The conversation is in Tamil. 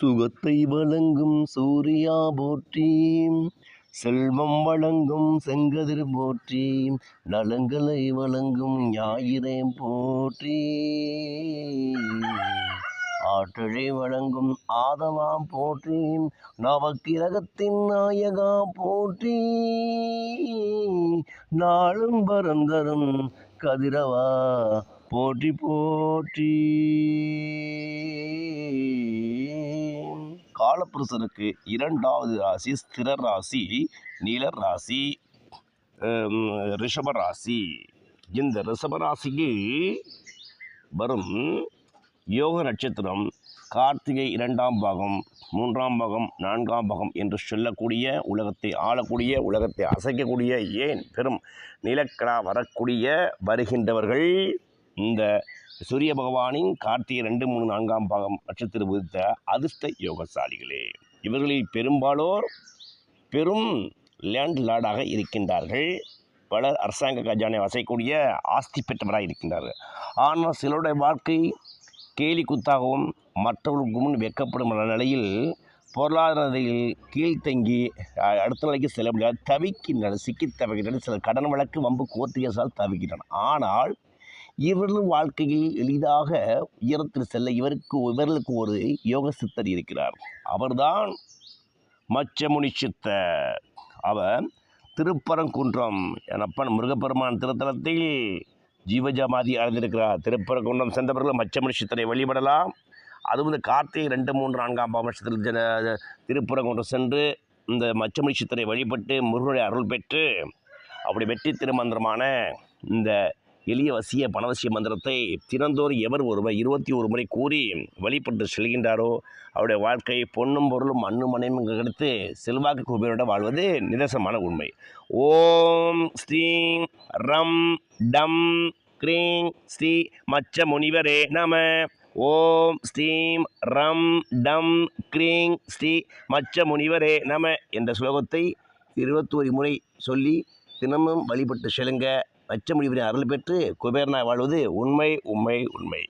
சுகத்தை வழங்கும் சூர்யா போற்றி. செல்வம் வழங்கும் செங்கதிர் போற்றி. நலங்களை வழங்கும் ஞாயிறே போற்றி. ஆற்றலை வழங்கும் ஆதவா போற்றி. நவக்கிரகத்தின் நாயகா போற்றி. நாளும் பரந்தரும் கதிரவா. போற்றி போற்றி. காலப்புருஷனுக்கு இரண்டாவது ராசி ஸ்திர ராசி நீல ராசி ரிஷபராசி ராசி. இந்த ரிஷபராசிக்கு வரும் யோக நட்சத்திரம் கார்த்திகை இரண்டாம் பாகம் மூன்றாம் பாகம் நான்காம் பாகம் என்று சொல்லக்கூடிய உலகத்தை ஆளக்கூடிய உலகத்தை அசைக்கக்கூடிய ஏன் பெரும் நிலக்கடா வரக்கூடிய வருகின்றவர்கள் இந்த சூரிய பகவானின் கார்த்திகை ரெண்டு மூணு நான்காம் பாகம் நட்சத்திரம் உதித்த அதிர்ஷ்ட யோகசாலிகளே. இவர்களில் பெரும்பாலோர் பெரும் லேண்ட் லார்டாக இருக்கின்றார்கள். பலர் அரசாங்க கஜானை வசைக்கூடிய ஆஸ்தி பெற்றவராக இருக்கின்றார்கள். ஆனால் சிலருடைய வாழ்க்கை கேலி குத்தாகவும் மற்றவர்களுக்கு முன் வெக்கப்படும் நிலையில் பொருளாதாரத்தில் கீழ்த்தங்கி அடுத்த நிலைக்கு செல்ல முடியாது தவிக்கின்றனர் சிக்கி தவிக்கின்றனர். சில கடன் வழக்கு வம்பு கோர்ட்டு கேஸால் தவிக்கின்றனர். ஆனால் இவர்களும் வாழ்க்கையில் எளிதாக உயரத்தில் செல்ல இவருக்கு இவர்களுக்கு ஒரு யோக சித்தர் இருக்கிறார். அவர்தான் மச்சமுனி சித்தர் அவர் திருப்பரங்குன்றம் எனப்பன் முருகப்பெருமான் திருத்தலத்தில் ஜீவஜமாதி அடைந்திருக்கிறார். திருப்பரங்குன்றம் சென்றவர்கள் மச்சமுனி சித்தரை வழிபடலாம். அதுவும் இந்த கார்த்திகை ரெண்டு மூன்று நான்காம் பாவத்தில் ஜன திருப்பரங்குன்றம் சென்று இந்த மச்சமுனி சித்தரை வழிபட்டு முருகனுடைய அருள் பெற்று அப்படி வெற்றி திருமந்திரமான இந்த எளிய வசிய பணவசிய மந்திரத்தை தினந்தோறும் எவர் ஒருவர் இருபத்தி ஒரு முறை கூறி வழிபட்டு செல்கின்றாரோ அவருடைய வாழ்க்கை பொன்னும் பொருளும் மண்ணும் மனையும் கிடைத்து செல்வாக்கு குபேரோட வாழ்வது நிதர்சனமான உண்மை. ஓம் ஸ்ரீம் ரம் டம் க்ரீங் ஸ்ரீ மச்ச முனிவரே நம. ஓம் ஸ்ரீம் ரம் டம் க்ரீங் ஸ்ரீ மச்ச முனிவரே நம என்ற ஸ்லோகத்தை இருபத்தோரு முறை சொல்லி தினமும் வழிபட்டு செல்லுங்க. பச்சை முடிவினை அருள் பெற்று குபேரனாய் வாழ்வது உண்மை உண்மை உண்மை.